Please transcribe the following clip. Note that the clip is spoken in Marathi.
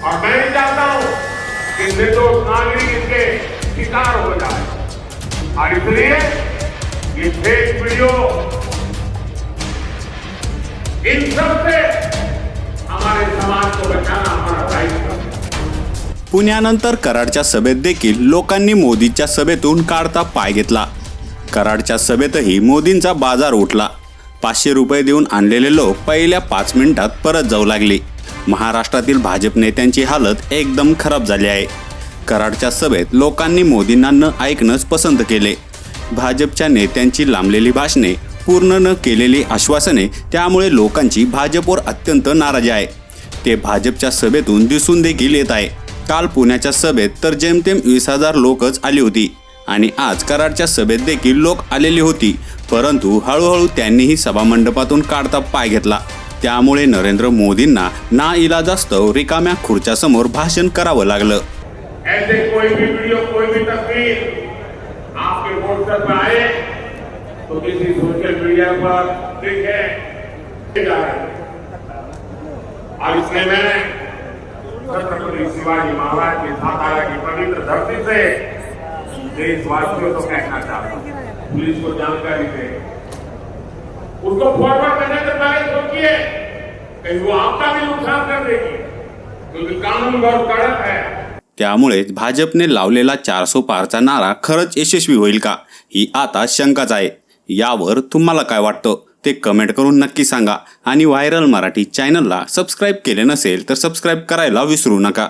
और मैं नहीं चाहता हूं कि निर्दोष नागरिक इसके शिकार हो जाए। और इसलिए ये फेक वीडियो इन सबसे हमारे समाज को बचाना हमारा दायित्व पुण्यानंतर कराडच्या सभेत देखील लोकांनी मोदीच्या सभेतून काढता पाय घेतला. कराडच्या सभेतही मोदींचा बाजार उठला. पाचशे रुपये देऊन आणलेले लोक पहिल्या पाच मिनिटात परत जाऊ लागले. महाराष्ट्रातील भाजप नेत्यांची हालत एकदम खराब झाली आहे. कराडच्या सभेत लोकांनी मोदींना न ऐकणंच पसंत केले. भाजपच्या नेत्यांची लांबलेली भाषणे पूर्ण न केलेली आश्वासने त्यामुळे लोकांची भाजपवर अत्यंत नाराजी आहे. ते भाजपच्या सभेतून दिसून देखील येत आहे. काल पुण्याच्या सभेत तर जेमतेम वीस हजार लोकच आली होती आणि आज कराडच्या सभेत देखील लोक आलेली होती. परंतु हळूहळू त्यांनीही सभामंडपातून काढता पाय घेतला. त्यामुळे नरेंद्र मोदींना ना इलाजास्तव रिकाम्या खुर्च्यासमोर भाषण करावं लागलं ऐसे कोई भी वीडियो कोई भी तस्वीर आपके व्हाट्सएप में आए तो किसी सोशल मीडिया पर देखे। और इसलिए छत्रपति शिवाजी महाराज की की पवित्र धरती से देशवासियों को कहना चाहता हूँ, पुलिस को जानकारी दे उसको फॉरवर्ड करने से पहले सोचिए कहीं वो आपका भी नुकसान कर देगी। क्योंकि कानून बहुत कड़क है। त्यामुळेच भाजपने लावलेला चारसो पारचा नारा खरंच यशस्वी होईल का? ही आता शंकाच आहे. यावर तुम्हाला काय वाटतं? ते कमेंट करून नक्की सांगा. आणि व्हायरल मराठी चॅनलला सबस्क्राईब केले नसेल तर सबस्क्राईब करायला विसरू नका.